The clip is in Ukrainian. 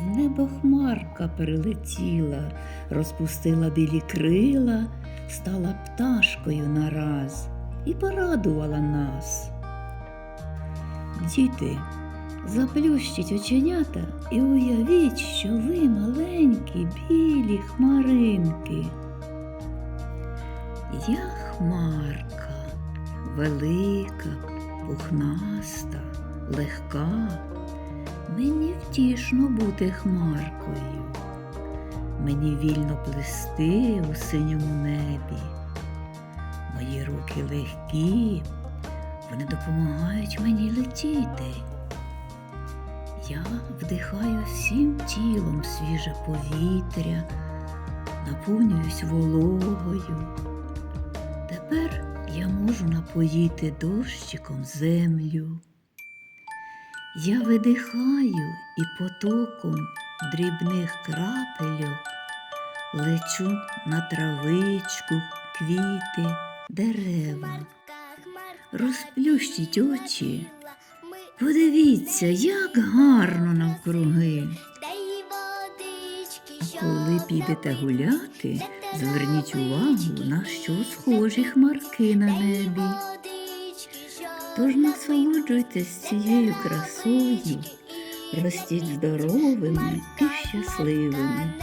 В небо хмарка перелетіла, розпустила білі крила, стала пташкою нараз і порадувала нас. Діти, заплющіть оченята і уявіть, що ви маленькі білі хмаринки. Я хмарка, велика, пухнаста, легка. Мені втішно бути хмаркою. Мені вільно плести у синьому небі. Мої руки легкі, вони допомагають мені летіти. Я вдихаю всім тілом свіже повітря, наповнююсь вологою. Тепер я можу напоїти дощиком землю. Я видихаю і потоком дрібних крапельок лечу на травичку, квіти, дерева. Розплющіть очі, подивіться, як гарно навкруги. Коли підете гуляти, зверніть увагу, на що схожі хмарки на небі. Тож насолоджуйтесь цією красою, ростіть здоровими і щасливими.